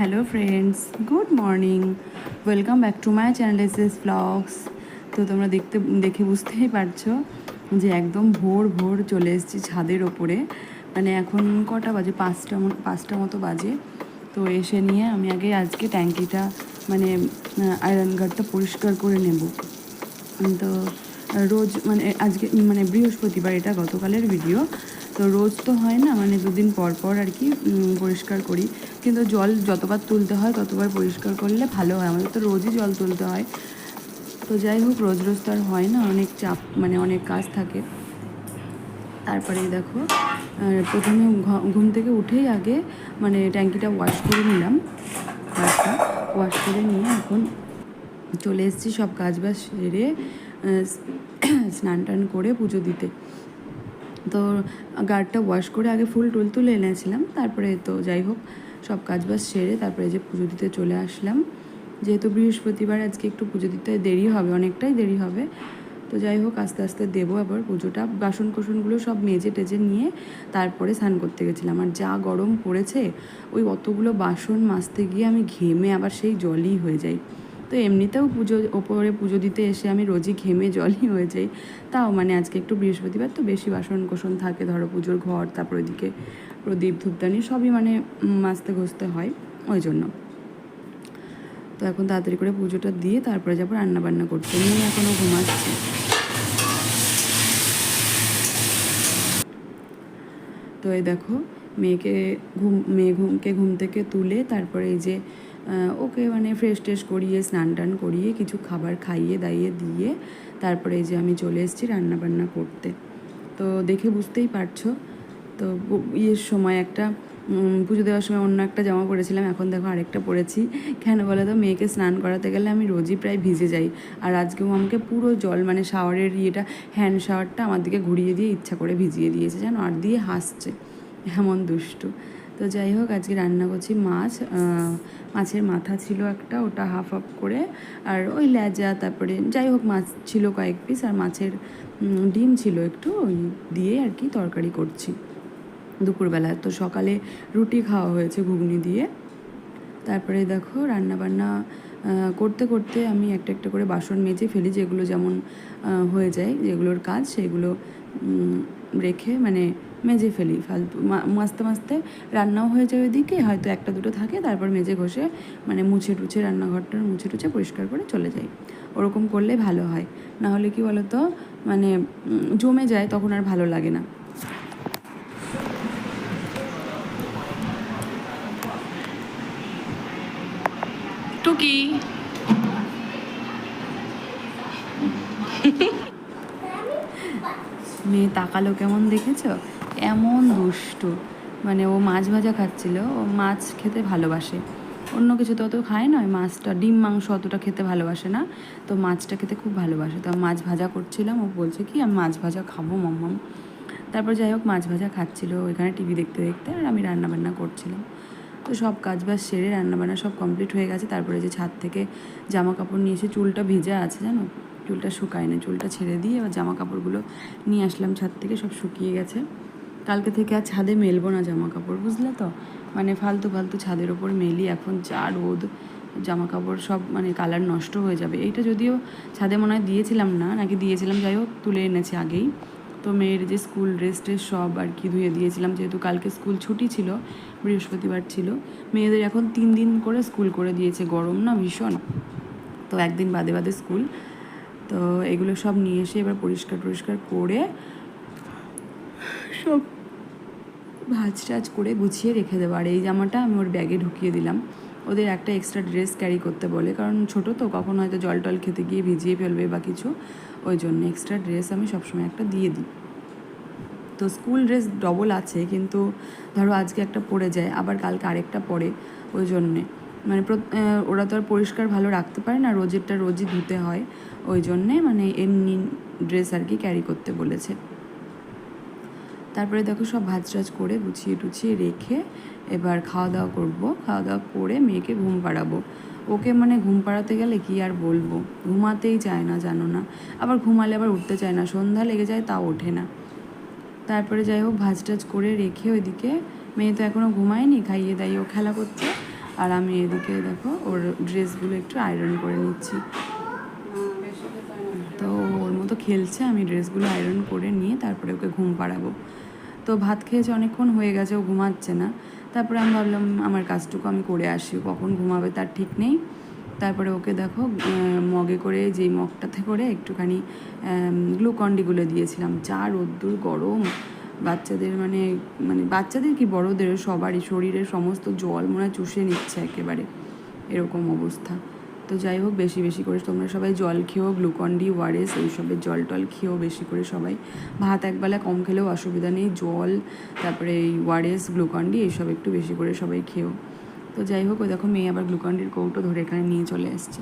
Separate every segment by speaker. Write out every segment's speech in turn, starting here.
Speaker 1: Hello friends good morning welcome back to my channel S S তো তোমরা দেখতে, দেখে বুঝতেই পারছ যে একদম ভোর ভোর চলে এসেছি ছাদের ওপরে। মানে এখন কটা বাজে? পাঁচটা পাঁচটা মতো বাজে। তো এসে নিয়ে আমি আগে আজকে ট্যাঙ্কিটা মানে আয়রন গার্ডটা পরিষ্কার করে নেব। তো রোজ মানে আজকে মানে বৃহস্পতিবার, এটা গতকালের ভিডিও তো রোজ তো হয় না মানে দুদিন পর পর আর কি পরিষ্কার করি। কিন্তু জল যতবার তুলতে হয় ততবার পরিষ্কার করলে ভালো হয়। আমাদের তো রোজই জল তুলতে হয়। তো যাই হোক, রোজ রোজ তো আর হয় না, অনেক চাপ মানে অনেক কাজ থাকে। তারপরে দেখো প্রথমে ঘুম থেকে উঠেই আগে মানে ট্যাঙ্কিটা ওয়াশ করে নিলাম। ওয়াশ করে নিয়ে এখন চলে এসেছি সব কাজ বাজ সেরে স্নান টান করে পুজো দিতে। তো গার্ডটা ওয়াশ করে আগে ফুল টুল তুলে এনেছিলাম, তারপরে তো যাই হোক, সব কাজ বাজ সেরে তারপরে যে পুজো দিতে চলে আসলাম। যেহেতু বৃহস্পতিবার, আজকে একটু পুজো দিতে দেরি হবে, অনেকটাই দেরি হবে। তো যাই হোক, আস্তে আস্তে দেবো আবার পুজোটা। বাসন কোসনগুলো সব মেজে টেজে নিয়ে তারপরে স্নান করতে গেছিলাম। আর যা গরম পড়েছে, ওই অতগুলো বাসন মাজতে গিয়ে আমি ঘেমে আবার সেই জলই হয়ে যাই। তো এমনিতেও পুজো, ওপরে পুজো দিতে এসে আমি রোজই ঘেমে জলই হয়ে যাই। তাও মানে আজকে একটু বৃহস্পতিবার তো বেশি বাসন কোসন থাকে, ধরো পুজোর ঘর, তারপর ওইদিকে প্রদীপ, ধূপদানি সবই মানে মাজতে ঘষতে হয় ওই জন্য। তো এখন তাড়াতাড়ি করে পুজোটা দিয়ে তারপরে যাব রান্না বান্না করতে। মেয়ে এখনও ঘুমাচ্ছে। তো এই দেখো, মেয়েকে ঘুম, মেয়ে ঘুমকে ঘুম থেকে তুলে তারপরে এই যে ওকে মানে ফ্রেশ ট্রেশ করিয়ে, স্নান টান করিয়ে, কিছু খাবার খাইয়ে, দাইয়ে, দিয়ে তারপরে যে আমি চলে এসেছি রান্না বান্না করতে। তো দেখে বুঝতেই পারছ, তো ইয়ের সময় একটা পুজো দেওয়ার সময় অন্য একটা জামা পরেছিলাম, এখন দেখো আরেকটা পরেছি। কেন বলে তো? মেয়েকে স্নান করাতে গেলে আমি রোজই প্রায় ভিজে যাই। আর আজকেও আমাকে পুরো জল মানে শাওয়ারের ইয়েটা হ্যান্ড শাওয়ারটা আমার দিকে ঘুরিয়ে দিয়ে ইচ্ছা করে ভিজিয়ে দিয়েছে, জানো? আর দিয়ে হাসছে। এমন দুষ্টু। তো যাই হোক, আজকে রান্না করছি মাছ মাছের মাথা ছিল একটা, ওটা হাফ হাফ করে, আর ওই লেজা, তারপরে যাই হোক মাছ ছিল কয়েক পিস আর মাছের ডিম ছিল একটু, ওই দিয়ে আর কি তরকারি করছি। দুপুরবেলা তো সকালে রুটি খাওয়া হয়েছে ঘুগনি দিয়ে। তারপরে দেখো রান্না বান্না করতে করতে আমি একটা একটা করে বাসন মেজে ফেলি, যেগুলো যেমন হয়ে যায়, যেগুলোর কাজ, সেগুলো রেখে মানে মেজে ফেলি, ফালতু। মা- মাজতে মাজতে রান্নাও হয়ে যায় ওইদিকে, হয়তো একটা দুটো থাকে, তারপর মেজে ঘষে মানে মুছে টুছে রান্নাঘরটা মুছে টুছে পরিষ্কার করে চলে যাই। ওরকম করলে ভালো হয়। না হলে কি বলো তো মানে জমে যায়, তখন আর ভালো লাগে না। টুকি। মেয়ে তাকালো কেমন দেখেছ? এমন দুষ্টু। মানে ও মাছ ভাজা খাচ্ছিল, ও মাছ খেতে ভালোবাসে। অন্য কিছু তো অত খায় নয়, মাছটা, ডিম, মাংস অতটা খেতে ভালোবাসে না। তো মাছটা খেতে খুব ভালোবাসে। তো মাছ ভাজা করছিলাম, ও বলছে কি, আমি মাছ ভাজা খাব মাম্মাম তারপর যাই হোক, মাছ ভাজা খাচ্ছিল ওইখানে টিভি দেখতে দেখতে, আর আমি রান্নাবান্না করছিলাম। তো সব কাজ বাজ সেরে রান্নাবান্না সব কমপ্লিট হয়ে গেছে। তারপরে যে ছাদ থেকে জামা কাপড় নিয়ে এসে চুলটা ভিজা আছে, জানো? চুলটা শুকায় না, চুলটা ছেড়ে দিয়ে এবার জামা কাপড়গুলো নিয়ে আসলাম ছাদ থেকে, সব শুকিয়ে গেছে। কালকে থেকে আর ছাদে মেলবো না জামা কাপড় বুঝলে তো? মানে ফালতু ফালতু ছাদের ওপর মেলি, এখন যা রোদ জামা কাপড় সব মানে কালার নষ্ট হয়ে যাবে। এইটা যদিও ছাদে মনে হয় দিয়েছিলাম না, নাকি দিয়েছিলাম, যাই হোক, তুলে এনেছি আগেই। তো মেয়ের যে স্কুল ড্রেস ট্রেস সব আর কি ধুয়ে দিয়েছিলাম, যেহেতু কালকে স্কুল ছুটি ছিল, বৃহস্পতিবার ছিল, মেয়েদের এখন তিন দিন করে স্কুল করে দিয়েছে, গরম না ভীষণ। তো একদিন বাদে বাদে স্কুল তো এগুলো সব নিয়ে এসে এবার পরিষ্কার টরিষ্কার করে সব ভাজ টাজ করে গুছিয়ে রেখে দেবো। আর এই জামাটা আমি ওর ব্যাগে ঢুকিয়ে দিলাম। ওদের একটা এক্সট্রা ড্রেস ক্যারি করতে বলে। কারণ ছোটো তো, কখন হয়তো জল টল খেতে গিয়ে ভিজিয়ে ফেলবে বা কিছু। ওই জন্য এক্সট্রা ড্রেস আমি সবসময় একটা দিয়ে দিই। তো স্কুল ড্রেস ডবল আছে, কিন্তু ধরো আজকে একটা পরে যায়, আবার কালকে আরেকটা পরে। ওই জন্যে। মানে ওরা তো আর পরিষ্কার ভালো রাখতে পারে না, রোজেরটা রোজই ধুতে হয়। ওই জন্যে মানে এমনি ড্রেস আর কি ক্যারি করতে বলেছে। তারপরে দেখো সব ভাজ টাজ করে গুছিয়ে টুছিয়ে রেখে এবার খাওয়া দাওয়া করব। খাওয়া দাওয়া করে মেয়েকে ঘুম পাড়াবো। ওকে মানে ঘুম পাড়াতে গেলে কি আর বলব? ঘুমাতেই চায় না, জানো না। আবার ঘুমালে আবার উঠতে চায় না, সন্ধ্যা লেগে যায় তাও ওঠে না। তারপরে যাই হোক ভাজ টাজ করে রেখে ওইদিকে, মেয়ে তো এখনও ঘুমায়নি, খাইয়ে দাইয়ে ও খেলা করছে। আর আমি এদিকে দেখো, ওর ড্রেসগুলো একটু আয়রন করে নিচ্ছি। তো ওর মতো খেলছে, আমি ড্রেসগুলো আয়রন করে নিয়ে তারপরে ওকে ঘুম পাড়াবো। তো ভাত খেয়েছে অনেকক্ষণ, হয়ে গেছে, ও ঘুমাচ্ছে না। তারপরে আমি ভাবলাম, আমার কাজটুকু আমি করে আসি কখন ঘুমাবে তার ঠিক নেই। তারপরে ওকে দেখো মগে করে, যেই মগটাতে করে একটুখানি গ্লুকন্ডিগুলো দিয়েছিলাম। যা রোদ্দুর গরম। বাচ্চাদের মানে মানে বাচ্চাদের কি বড়োদের? সবারই, শরীরের সমস্ত জল মনে চুষে নিচ্ছে একেবারে, এরকম অবস্থা। তো যাই হোক, বেশি বেশি করে তোমরা সবাই জল খেয়েও গ্লুকন্ডি ওয়ারেস এইসবের জল টল খেয়েও বেশি করে সবাই। ভাত একবেলা কম খেলেও অসুবিধা নেই, জল, তারপরে এই ওয়ারেস গ্লুকন্ডি এইসব একটু বেশি করে সবাই খেয়েও তো যাই হোক ওই দেখো মেয়ে আবার গ্লুকন্ডির কৌটো ধরে এখানে নিয়ে চলে এসছে।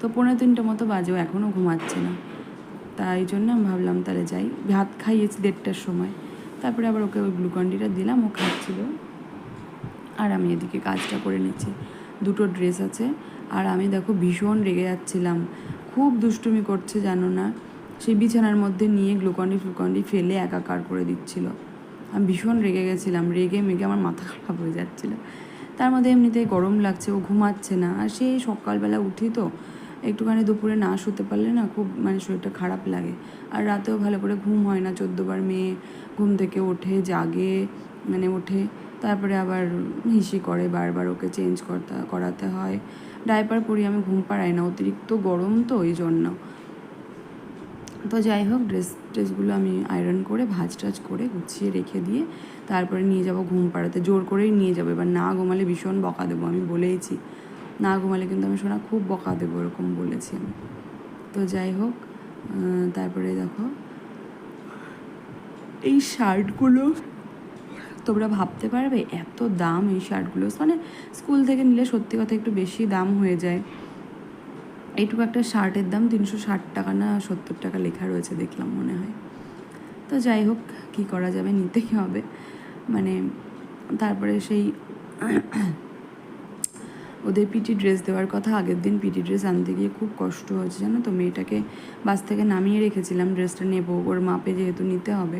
Speaker 1: তো পনেরো তিনটে মতো বাজেও এখনও ঘুমাচ্ছে না। তাই জন্য আমি ভাবলাম তাহলে যাই, ভাত খাইয়েছি দেড়টার সময়। তারপরে আবার ওকে ওই গ্লুকন্ডিটা দিলাম, ও খাচ্ছিল। আর আমি এদিকে কাজটা করে নিচ্ছি। দুটো ড্রেস আছে। আর আমি দেখো ভীষণ রেগে যাচ্ছিলাম। খুব দুষ্টুমি করছে, জানো না? সেই বিছানার মধ্যে নিয়ে গ্লুকন্ডি ফ্লুকন্ডি ফেলে একাকার করে দিচ্ছিল। আমি ভীষণ রেগে গেছিলাম। রেগে মেগে আমার মাথা খারাপ হয়ে যাচ্ছিল। তার মধ্যে এমনিতেই গরম লাগছে, ও ঘুমাচ্ছে না। আর সেই সকালবেলা উঠি তো একটুখানি দুপুরে না শুতে পারলে না খুব মানে শরীরটা খারাপ লাগে। আর রাতেও ভালো করে ঘুম হয় না। চোদ্দোবার মেয়ে ঘুম থেকে ওঠে, জাগে মানে ওঠে। তারপরে আবার হিসি করে, বারবার ওকে চেঞ্জ করতে, করাতে হয়। ডাইপার পরি আমি ঘুম পাড়াই না। অতিরিক্ত গরম তো ওই জন্য। তো যাই হোক ড্রেস ড্রেসগুলো আমি আয়রন করে ভাজ টাজ করে গুছিয়ে রেখে দিয়ে তারপরে নিয়ে যাব ঘুম পাড়াতে। জোর করেই নিয়ে যাব। এবার না ঘুমালে ভীষণ বকা দেবো, আমি বলেইছি। না ঘুমালে কিন্তু আমি সোনা খুব বকা দেবো, এরকম বলেছি আমি। তো যাই হোক তারপরে দেখো, এই শার্টগুলো তোমরা ভাবতে পারবে, এত দাম এই শার্টগুলো। মানে স্কুল থেকে নিলে সত্যি কথা একটু বেশি দাম হয়ে যায়। এইটুকু একটা শার্টের দাম তিনশো ষাট টাকা না সত্তর টাকা লেখা রয়েছে দেখলাম মনে হয়। তো যাই হোক, কী করা যাবে, নিতেই হবে। মানে তারপরে সেই ওদের পিটি ড্রেস দেওয়ার কথা, আগের দিন পিটি ড্রেস আনতে গিয়ে খুব কষ্ট হয়েছে, জানো তো? মেয়েটাকে বাস থেকে নামিয়ে রেখেছিলাম ড্রেসটা নেব, ওর মাপে যেহেতু নিতে হবে,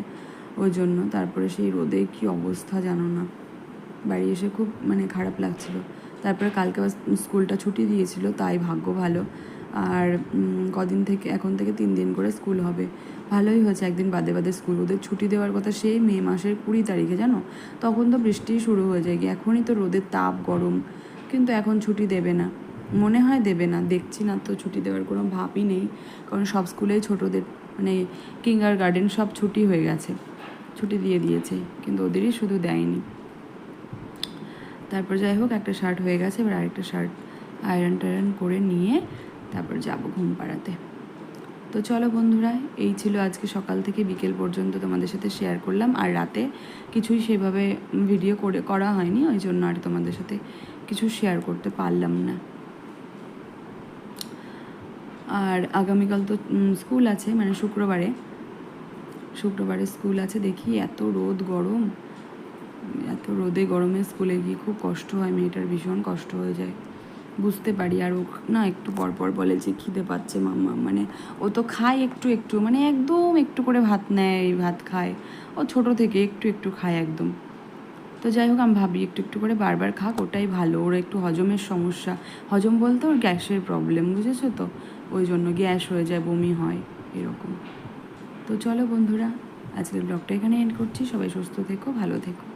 Speaker 1: ওই জন্য। তারপরে সেই রোদে কি অবস্থা জানো না? বাড়ি এসে খুব মানে খারাপ লাগছিল। তারপরে কালকে স্কুলটা ছুটি দিয়েছিল, তাই ভাগ্য ভালো। আর কদিন থেকে, এখন থেকে তিন দিন করে স্কুল হবে। ভালোই হয়েছে, একদিন বাদে বাদে স্কুল। ওদের ছুটি দেওয়ার কথা সেই মে মাসের কুড়ি তারিখে, জানো? তখন তো বৃষ্টি শুরু হয়ে যায়। গিয়ে এখনই তো রোদের তাপ, গরম কিন্তু এখন ছুটি দেবে না। মনে হয় দেবে না। দেখছি না তো ছুটি দেওয়ার কোনো ভাবই নেই। কারণ সব স্কুলেই ছোটোদের মানে কিঙ্গার গার্ডেন সব ছুটি হয়ে গেছে। ছুটি দিয়ে দিয়েছে। কিন্তু ওদেরই শুধু দেয়নি। তারপর যাই হোক, একটা শার্ট হয়ে গেছে। এবার আরেকটা শার্ট আয়রন টায়রন করে নিয়ে তারপর যাব ঘুম পাড়াতে। তো চলো বন্ধুরা, এই ছিল আজকে সকাল থেকে বিকেল পর্যন্ত তোমাদের সাথে শেয়ার করলাম। আর রাতে কিছুই সেভাবে ভিডিও করে, করা হয়নি। ওই জন্য আর তোমাদের সাথে কিছু শেয়ার করতে পারলাম না। আর আগামীকাল তো স্কুল আছে মানে শুক্রবারে। শুক্রবারে স্কুল আছে, দেখি এত রোদ, গরম। এত রোদে গরমে স্কুলে গিয়ে খুব কষ্ট হয়, মেয়েটার ভীষণ কষ্ট হয়ে যায়। বুঝতে পারি, আর ও না একটু পর পর বলে যে খিদে পাচ্ছে মাম্মা মানে ও তো খায় একটু একটু মানে একদম একটু করে ভাত নেয়, ভাত খায়। ও ছোট থেকে একটু একটু খায় একদম। তো যাই হোক, আমি ভাবি একটু একটু করে বারবার খাক, ওটাই ভালো। ওর একটু হজমের সমস্যা। হজম বলতে ওর গ্যাসের প্রবলেম বুঝেছ তো? ওই জন্য গ্যাস হয়ে যায়, বমি হয়, এরকম। তো চলো বন্ধুরা, আজকের ব্লগটা এখানে এন্ড করছি। সবাই সুস্থ থেকো, ভালো থেকো।